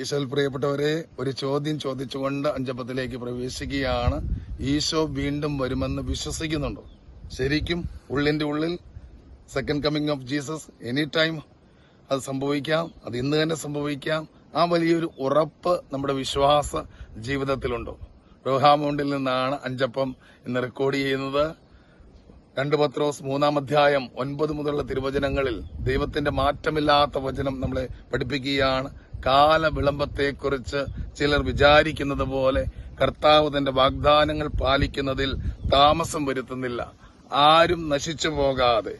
ഈശോയിൽ പ്രിയപ്പെട്ടവരെ ഒരു ചോദ്യം ചോദിച്ചുകൊണ്ട് അഞ്ചപ്പത്തിലേക്ക് പ്രവേശിക്കുകയാണ്. ഈശോ വീണ്ടും വരുമെന്ന് വിശ്വസിക്കുന്നുണ്ടോ? ശരിക്കും ഉള്ളിന്റെ ഉള്ളിൽ second coming of Jesus any time അത് സംഭവിക്കാം അത് ഇന്ന് തന്നെ സംഭവിക്കാം. ആ വലിയൊരു ഉറപ്പ് നമ്മുടെ വിശ്വാസ ജീവിതത്തിലുണ്ടോ? റോഹാമൗണ്ടിൽ നിന്നാണ് അഞ്ചപ്പം ഇന്ന് റെക്കോർഡ് ചെയ്യുന്നത്. രണ്ട് പത്രോസ് മൂന്നാം അധ്യായം ഒൻപത് മുതലുള്ള തിരുവചനങ്ങളിൽ ദൈവത്തിന്റെ മാറ്റമില്ലാത്ത വചനം നമ്മളെ പഠിപ്പിക്കുകയാണ്. കാല വിളംബത്തെക്കുറിച്ച് ചിലർ വിചാരിക്കുന്നത് പോലെ കർത്താവ് തന്റെ വാഗ്ദാനങ്ങൾ പാലിക്കുന്നതിൽ താമസം വരുത്തുന്നില്ല. ആരും നശിച്ചു പോകാതെ.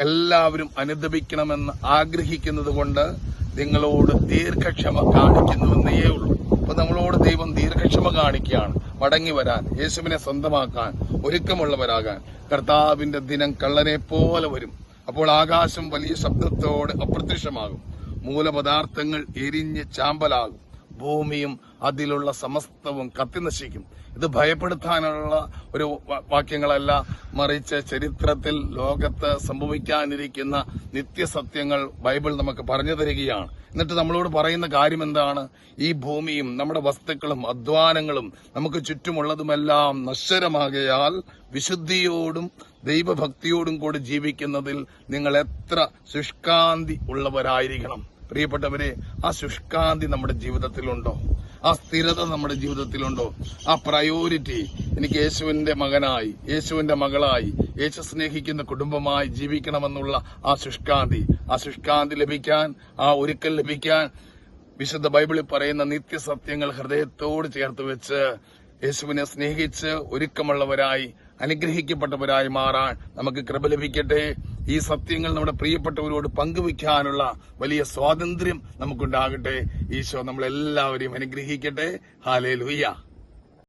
എല്ലാവരും അനുദപിക്കണമെന്ന് ആഗ്രഹിക്കുന്നത് കൊണ്ട് നിങ്ങളോട് ദീർഘക്ഷമ കാണിക്കുന്നുവെന്നേ ഉള്ളൂ. അപ്പൊ നമ്മളോട് ദൈവം ദീർഘക്ഷമ കാണിക്കുകയാണ്. മടങ്ങി വരാൻ യേശുവിനെ സ്വന്തമാക്കാൻ ഒരുക്കമുള്ളവരാകാൻ. കർത്താവിന്റെ ദിനം കള്ളനെ പോലെ വരും. അപ്പോൾ ആകാശം വലിയ ശബ്ദത്തോട് അപ്രത്യക്ഷമാകും. മൂലപദാർത്ഥങ്ങൾ എരിഞ്ഞ് ചാമ്പലാകും. ഭൂമിയും അതിലുള്ള സമസ്തവും കത്തിനശിക്കും ഇത് ഭയപ്പെടുത്താനുള്ള ഒരു വാക്യങ്ങളല്ല. മറിച്ച് ചരിത്രത്തിൽ ലോകത്ത് സംഭവിക്കാനിരിക്കുന്ന നിത്യസത്യങ്ങൾ ബൈബിൾ നമുക്ക് പറഞ്ഞു തരികയാണ്. എന്നിട്ട് നമ്മളോട് പറയുന്ന കാര്യം എന്താണ്? ഈ ഭൂമിയും നമ്മുടെ വസ്തുക്കളും അധ്വാനങ്ങളും നമുക്ക് ചുറ്റുമുള്ളതുമെല്ലാം നശ്വരമാകയാൽ വിശുദ്ധിയോടും ദൈവഭക്തിയോടും കൂടി ജീവിക്കുന്നതിൽ നിങ്ങൾ എത്ര ശുഷ്കാന്തി ഉള്ളവരായിരിക്കണം. പ്രിയപ്പെട്ടവരെ ആ ശുഷ്കാന്തി നമ്മുടെ ജീവിതത്തിലുണ്ടോ? ആ സ്ഥിരത നമ്മുടെ ജീവിതത്തിലുണ്ടോ? ആ പ്രയോറിറ്റി എനിക്ക് യേശുവിന്റെ മകനായി യേശുവിന്റെ മകളായി യേശു സ്നേഹിക്കുന്ന കുടുംബമായി ജീവിക്കണമെന്നുള്ള ആ ശുഷ്കാന്തി ആ ശുഷ്കാന്തി ലഭിക്കാൻ ആ ഒരുക്കൽ ലഭിക്കാൻ വിശുദ്ധ ബൈബിളിൽ പറയുന്ന നിത്യസത്യങ്ങൾ ഹൃദയത്തോട് ചേർത്ത് വെച്ച് യേശുവിനെ സ്നേഹിച്ച് ഒരുക്കമുള്ളവരായി അനുഗ്രഹിക്കപ്പെട്ടവരായി മാറാൻ നമുക്ക് കൃപ ലഭിക്കട്ടെ. ഈ സത്യങ്ങൾ നമ്മുടെ പ്രിയപ്പെട്ടവരോട് പങ്കുവയ്ക്കാനുള്ള വലിയ സ്വാതന്ത്ര്യം നമുക്കുണ്ടാകട്ടെ. ഈശോ നമ്മളെല്ലാവരെയും അനുഗ്രഹിക്കട്ടെ. ഹാലേ ലുയ്യ